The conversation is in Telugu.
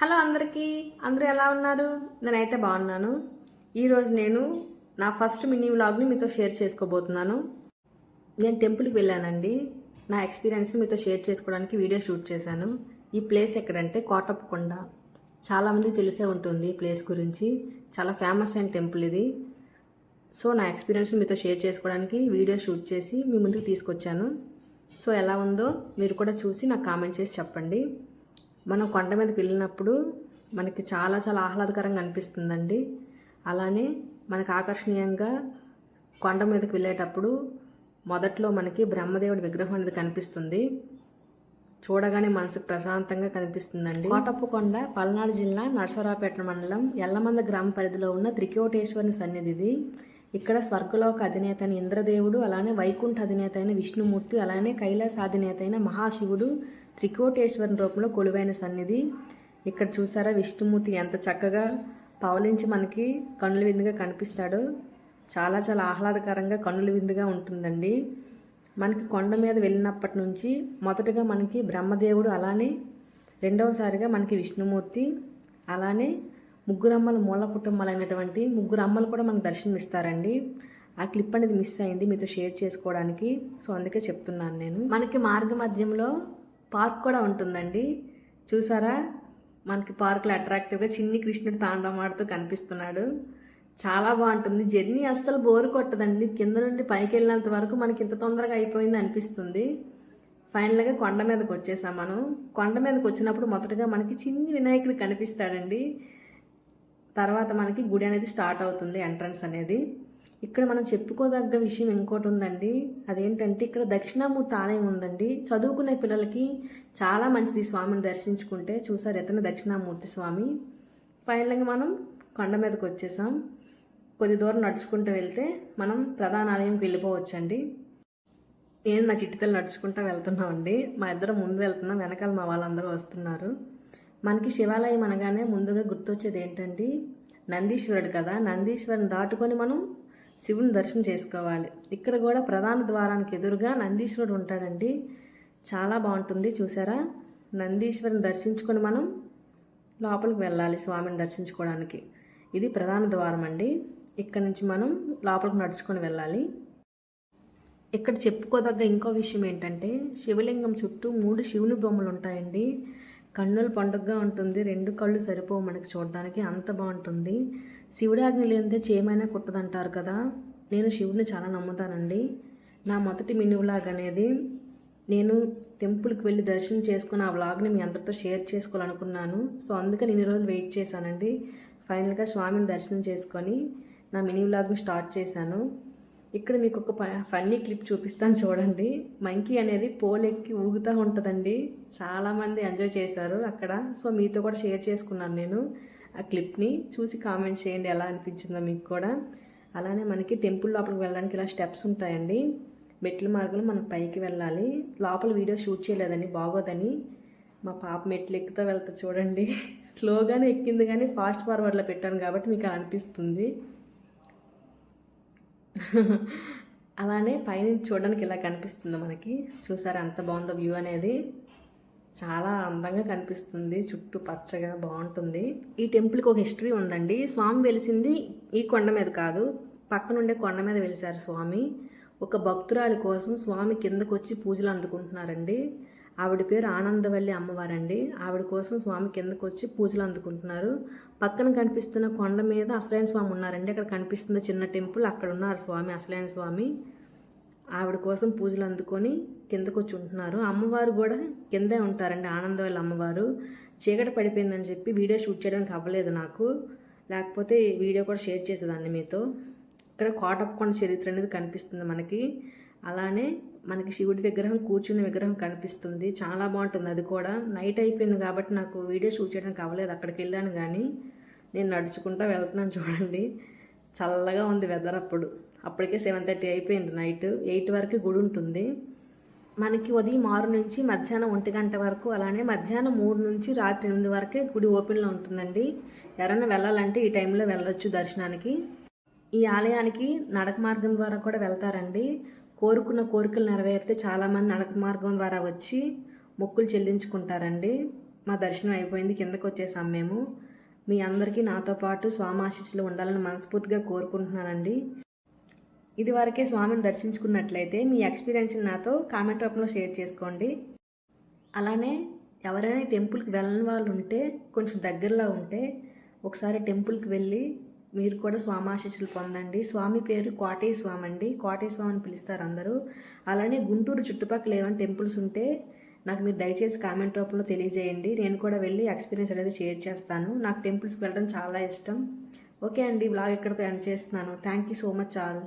హలో అందరికీ. అందరూ ఎలా ఉన్నారు? నేనైతే బాగున్నాను. ఈరోజు నేను నా ఫస్ట్ మినీ వ్లాగ్ని మీతో షేర్ చేసుకోబోతున్నాను. నేను టెంపుల్కి వెళ్ళానండి. నా ఎక్స్పీరియన్స్ని మీతో షేర్ చేసుకోవడానికి వీడియో షూట్ చేశాను. ఈ ప్లేస్ ఎక్కడంటే కోటప్పకొండ. చాలామంది తెలిసే ఉంటుంది ఈ ప్లేస్ గురించి. చాలా ఫేమస్ అయిన టెంపుల్ ఇది. సో నా ఎక్స్పీరియన్స్ మీతో షేర్ చేసుకోవడానికి వీడియో షూట్ చేసి మీ ముందుకు తీసుకొచ్చాను. సో ఎలా ఉందో మీరు కూడా చూసి నాకు కామెంట్ చేసి చెప్పండి. మనం కొండ మీదకి వెళ్ళినప్పుడు మనకి చాలా చాలా ఆహ్లాదకరంగా అనిపిస్తుందండి. అలానే మనకు ఆకర్షణీయంగా కొండ మీదకి వెళ్ళేటప్పుడు మొదట్లో మనకి బ్రహ్మదేవుడి విగ్రహం అనేది కనిపిస్తుంది. చూడగానే మనసుకు ప్రశాంతంగా కనిపిస్తుందండి. కోటప్పకొండ పల్నాడు జిల్లా నరసరావుపేట మండలం ఎల్లమంద గ్రామ పరిధిలో ఉన్న త్రికోటేశ్వరుని సన్నిధి ఇది. ఇక్కడ స్వర్గలోక అధినేత అయిన ఇంద్రదేవుడు అలానే వైకుంఠ అధినేత అయిన విష్ణుమూర్తి అలానే కైలాస అధినేత అయిన మహాశివుడు త్రికోటేశ్వరుని రూపంలో కొలువైన సన్నిధి. ఇక్కడ చూసారా విష్ణుమూర్తి ఎంత చక్కగా పవలించి మనకి కన్నుల విందుగా కనిపిస్తాడో. చాలా చాలా ఆహ్లాదకరంగా కన్నుల విందుగా ఉంటుందండి. మనకి కొండ మీద వెళ్ళినప్పటి నుంచి మొదటగా మనకి బ్రహ్మదేవుడు అలానే రెండవసారిగా మనకి విష్ణుమూర్తి అలానే ముగ్గురు అమ్మల మూల కుటుంబాలైనటువంటి ముగ్గురు అమ్మలు కూడా మనకు దర్శనం ఇస్తారండి ఆ క్లిప్ అనేది మిస్ అయింది మీతో షేర్ చేసుకోవడానికి. సో అందుకే చెప్తున్నాను నేను. మనకి మార్గ మధ్యంలో పార్క్ కూడా ఉంటుందండి. చూసారా? మనకి పార్కులో అట్రాక్టివ్గా చిన్ని కృష్ణుడు తాండమాడుతూ కనిపిస్తున్నాడు. చాలా బాగుంటుంది. జర్నీ అస్సలు బోరు కొట్టదండి. కింద నుండి పైకి వెళ్ళినంత వరకు మనకి ఇంత తొందరగా అయిపోయింది అనిపిస్తుంది. ఫైనల్గా కొండ మీదకి వచ్చేసాం మనం. కొండ మీదకి వచ్చినప్పుడు మొదటగా మనకి చిన్ని వినాయకుడు కనిపిస్తాడండి. తర్వాత మనకి గుడి అనేది స్టార్ట్ అవుతుంది ఎంట్రన్స్ అనేది. ఇక్కడ మనం చెప్పుకోదగ్గ విషయం ఇంకోటి ఉందండి. అదేంటంటే ఇక్కడ దక్షిణామూర్తి ఆలయం ఉందండి. చదువుకునే పిల్లలకి చాలా మంచిది స్వామిని దర్శించుకుంటే. చూసారు ఎతన దక్షిణామూర్తి స్వామి. ఫైనల్గా మనం కొండ మీదకి వచ్చేసాం. కొద్ది దూరం నడుచుకుంటూ వెళ్తే మనం ప్రధాన ఆలయంకి వెళ్ళిపోవచ్చండి. నేను నా చిట్టితలు నడుచుకుంటూ వెళ్తున్నామండి. మా ఇద్దరు ముందు వెళ్తున్నాం. వెనకాల మా వాళ్ళందరూ వస్తున్నారు. మనకి శివాలయం అనగానే ముందుగా గుర్తొచ్చేది ఏంటండి? నందీశ్వరుడు కదా. నందీశ్వరుని దాటుకొని మనం శివుని దర్శనం చేసుకోవాలి. ఇక్కడ కూడా ప్రధాన ద్వారానికి ఎదురుగా నందీశ్వరుడు ఉంటాడండి. చాలా బాగుంటుంది చూసారా? నందీశ్వరుని దర్శించుకొని మనం లోపలికి వెళ్ళాలి స్వామిని దర్శించుకోవడానికి. ఇది ప్రధాన ద్వారం అండి. ఇక్కడ నుంచి మనం లోపలికి నడుచుకొని వెళ్ళాలి. ఇక్కడ చెప్పుకోదగ్గ ఇంకో విషయం ఏంటంటే శివలింగం చుట్టూ మూడు శివుని బొమ్మలు ఉంటాయండి. కన్నుల పండుగగా ఉంటుంది రెండు కళ్ళు సరిపోవు మనకి చూడడానికి అంత బాగుంటుంది. శివుడి ఆజ్ఞ లేనిదే చేయమైనా కుట్టదంటారు కదా. నేను శివుడిని చాలా నమ్ముతానండి. నా మొదటి మినీ వ్లాగ్ అనేది నేను టెంపుల్కి వెళ్ళి దర్శనం చేసుకుని ఆ వ్లాగ్ని మీ అందరితో షేర్ చేసుకోవాలనుకున్నాను. సో అందుకని ఇన్ని రోజులు వెయిట్ చేశానండి. ఫైనల్గా స్వామిని దర్శనం చేసుకొని నా మినీ వ్లాగ్ని స్టార్ట్ చేశాను. ఇక్కడ మీకు ఒక ఫన్నీ క్లిప్ చూపిస్తాను చూడండి. మంకీ అనేది పోలెక్కి ఊగుతూ ఉంటుందండి. చాలామంది ఎంజాయ్ చేశారు అక్కడ. సో మీతో కూడా షేర్ చేసుకున్నాను నేను. ఆ క్లిప్ని చూసి కామెంట్ చేయండి ఎలా అనిపించిందో మీకు కూడా. అలానే మనకి టెంపుల్ లోపలికి వెళ్ళడానికి ఇలా స్టెప్స్ ఉంటాయండి. మెట్ల మార్గంలో మనం పైకి వెళ్ళాలి. లోపల వీడియో షూట్ చేయలేదని బాగోదని. మా పాప మెట్లు ఎక్కుతూ వెళ్తా చూడండి. స్లోగానే ఎక్కింది కానీ ఫాస్ట్ ఫార్వర్డ్లో పెట్టాను కాబట్టి మీకు అలా అనిపిస్తుంది. అలానే పైనుంచి చూడడానికి ఇలా కనిపిస్తుంది మనకి. చూసారా అంత బాగుందో వ్యూ అనేది. చాలా అందంగా కనిపిస్తుంది. చుట్టూ పచ్చగా బాగుంటుంది. ఈ టెంపుల్కి ఒక హిస్టరీ ఉందండి. స్వామి వెలిసింది ఈ కొండ మీద కాదు పక్కనుండే కొండ మీద వెలిసారు స్వామి. ఒక భక్తురాలి కోసం స్వామి కిందకు వచ్చి పూజలు అందుకుంటున్నారండి. ఆవిడ పేరు ఆనందవల్లి అమ్మవారండి. ఆవిడ కోసం స్వామి కిందకు వచ్చి పూజలు అందుకుంటున్నారు. పక్కన కనిపిస్తున్న కొండ మీద అసలైన స్వామి ఉన్నారండి. అక్కడ కనిపిస్తున్న చిన్న టెంపుల్ అక్కడ ఉన్నారు స్వామి అసలైన స్వామి. ఆవిడ కోసం పూజలు అందుకొని కిందకు వచ్చి ఉంటున్నారు. అమ్మవారు కూడా కిందే ఉంటారండి ఆనందవల్లి అమ్మవారు. చీకటి పడిపోయిందని చెప్పి వీడియో షూట్ చేయడానికి అవ్వలేదు నాకు. లేకపోతే వీడియో కూడా షేర్ చేసేదాన్ని మీతో. ఇక్కడ కోటప్పకొండ చరిత్ర అనేది కనిపిస్తుంది మనకి. అలానే మనకి శివుడి విగ్రహం కూర్చున్న విగ్రహం కనిపిస్తుంది. చాలా బాగుంటుంది అది కూడా. నైట్ అయిపోయింది కాబట్టి నాకు వీడియో షూట్ చేయడానికి అవ్వలేదు. అక్కడికి వెళ్ళాను కానీ నేను నడుచుకుంటా వెళ్తున్నాను చూడండి. చల్లగా ఉంది వెదర్ అప్పుడు. అప్పటికే సెవెన్ థర్టీ అయిపోయింది నైట్ ఎయిట్ వరకు గుడి ఉంటుంది. మనకి ఉదయం ఆరు నుంచి మధ్యాహ్నం ఒంటి గంట వరకు అలానే మధ్యాహ్నం మూడు నుంచి రాత్రి ఎనిమిది వరకే గుడి ఓపెన్లో ఉంటుందండి. ఎవరైనా వెళ్ళాలంటే ఈ టైంలో వెళ్ళొచ్చు దర్శనానికి. ఈ ఆలయానికి నడక మార్గం ద్వారా కూడా వెళ్తారండి. కోరుకున్న కోరికలు నెరవేరితే చాలామంది నడక మార్గం ద్వారా వచ్చి మొక్కులు చెల్లించుకుంటారండి. మా దర్శనం అయిపోయింది. కిందకు వచ్చేసాం మేము. మీ అందరికీ నాతో పాటు స్వామి ఆశీస్సులు ఉండాలని మనస్ఫూర్తిగా కోరుకుంటున్నానండి. ఇది వరకే స్వామిని దర్శించుకున్నట్లయితే మీ ఎక్స్పీరియన్స్ నాతో కామెంట్ రూపంలో షేర్ చేసుకోండి. అలానే ఎవరైనా టెంపుల్కి వెళ్ళని వాళ్ళు ఉంటే కొంచెం దగ్గరలో ఉంటే ఒకసారి టెంపుల్కి వెళ్ళి మీరు కూడా స్వామి ఆశీస్సులు పొందండి. స్వామి పేరు కోటయ్య స్వామి అండి. కోటయ్య స్వామి అని పిలుస్తారు అందరూ. అలానే గుంటూరు చుట్టుపక్కల ఏమైనా టెంపుల్స్ ఉంటే నాకు మీరు దయచేసి కామెంట్ రూపంలో తెలియజేయండి. నేను కూడా వెళ్ళి ఎక్స్పీరియన్స్ అనేది షేర్ చేస్తాను. నాకు టెంపుల్స్కి వెళ్ళడం చాలా ఇష్టం. ఓకే అండి బ్లాగ్ ఇక్కడితో ఎండ్ చేస్తున్నాను. Thank you so much all